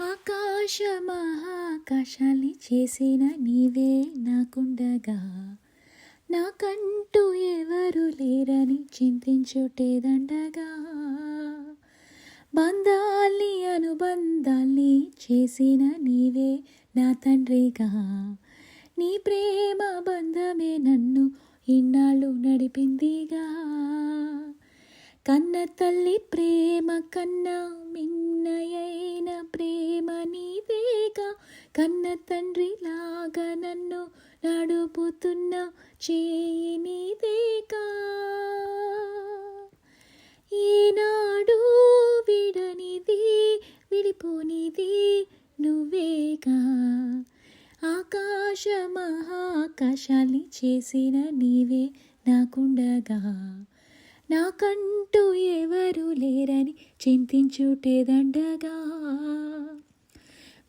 ఆకాశ మహాకాశాల్ని చేసిన నీవే నాకుండగా. నాకంటూ ఎవరు లేరని చింతించుటేదండగా బంధాల్ని అనుబంధాల్ని చేసిన నీవే నా తండ్రిగా. నీ ప్రేమ బంధమే నన్ను ఇన్నాళ్ళు నడిపిందిగా. కన్న తల్లి ప్రేమ కన్నా మిన్నయ ప్రేమ నీవేగా కన్న తండ్రి లాగా నన్ను నడుపుతున్న చేయి నీదేగా ఈనాడు విడనిది విడిపోనిది నువ్వేగా. ఆకాశ మహాకాశాన్ని చేసిన నీవే నాకుండగా. నాకంటూ ఎవరు లేరని చింతించుటేదండగా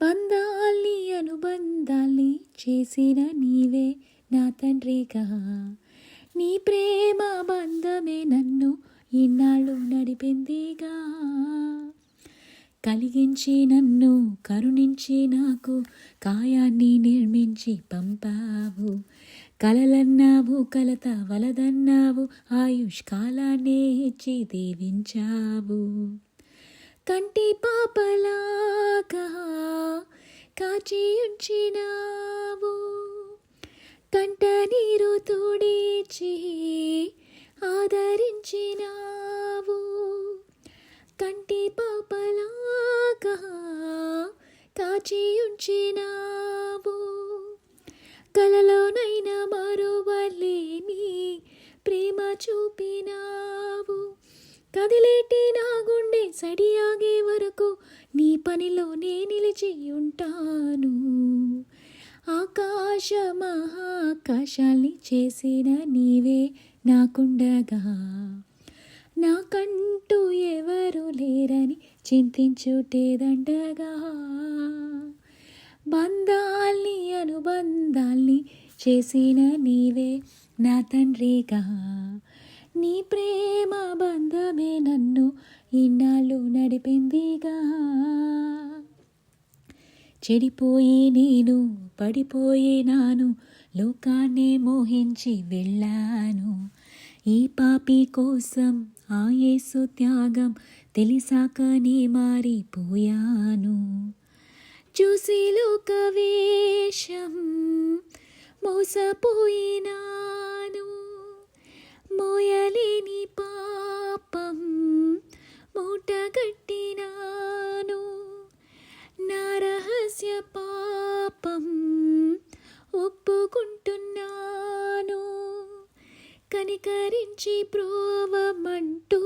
బంధాల్ని అనుబంధాల్ని చేసిన నీవే నా తండ్రిగా. నీ ప్రేమ బంధమే నన్ను ఇన్నాళ్ళు నడిపిందిగా. కలిగించి నన్ను కరుణించి నాకు కాయాన్ని నిర్మించి పంపావు. కలలన్నావు కలత వలదన్నావు ఆయుష్ కాలాన్నే ఇచ్చి దీవించావు. కంటి పాపలాగా కాచి ఉంచినావు కంట నీరు తుడిచి చేయుంచినావు కలలోనైనా మరువలేని ప్రేమ చూపినావు. కదిలేటి నా గుండె సడియాగే వరకు నీ పనిలోనే నిలిచి ఉంటాను. ఆకాశ మహాకాశాల్ని చేసిన నీవే నాకుండగా. నాకంటూ ఎవరు లేరని చింతించుటేదండగా. బంధాల్ని అనుబంధాల్ని చేసిన నీవే నా తండ్రిగా నీ ప్రేమ బంధమే నన్ను ఇన్నాళ్ళు నడిపిందిగా. చెడిపోయి నేను పడిపోయినాను లోకాన్నే మోహించి వెళ్ళాను. ఈ పాపి కోసం ఆ యేసు త్యాగం తెలిసాక నీ మారిపోయాను. చూసి లోక వేషం. మోసపోయినాను. మోయలేని పాపం. మూటగట్టినాను నా రహస్య పాపం ఒప్పుకుంటున్నాను. కనికరించి ప్రోవమంటూ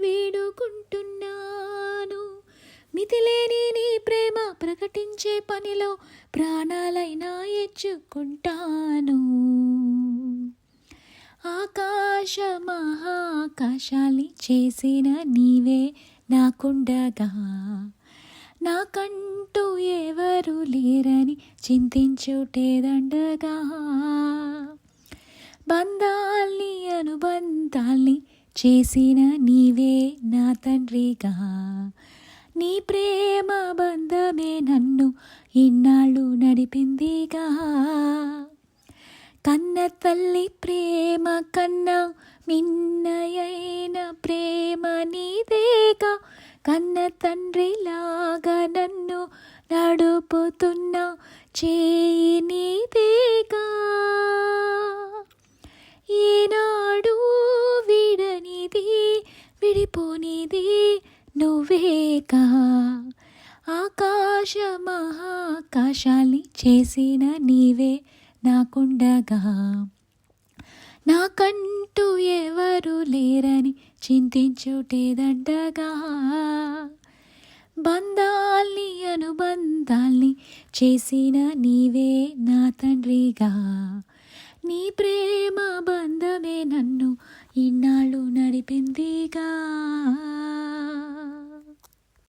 వేడుకుంటు మితిలేని నీ ప్రేమ ప్రకటించే పనిలో ప్రాణాలైనా ఎచ్చుకుంటాను. ఆకాశ మహాకాశాలి చేసిన నీవే నాకుండగా. నాకంటూ ఎవరు లేరని చింతించుటేదండగా బంధాల్ని అనుబంధాల్ని చేసిన నీవే నా తండ్రిగా. నీ ప్రేమ బంధమే నన్ను ఇన్నాళ్ళు నడిపిందిగా. కన్న తల్లి ప్రేమ కన్నా మిన్నయైన ప్రేమ నీదేగా. కన్న తండ్రిలాగా నన్ను నడుపుతున్న చేయి నీదేగా. ఈనాడు విడనిది విడిపోనిది నువ్వేగా ఆకాశ మహాకాశాల్ని చేసిన నీవే నాకుండగా. నాకంటూ ఎవరు లేరని చింతించుటేదండగా. బంధాల్ని అనుబంధాల్ని చేసిన నీవే నా తండ్రిగా. నీ ప్రేమ బంధమే నన్ను ఇన్నాళ్ళు నడిపిందిగా.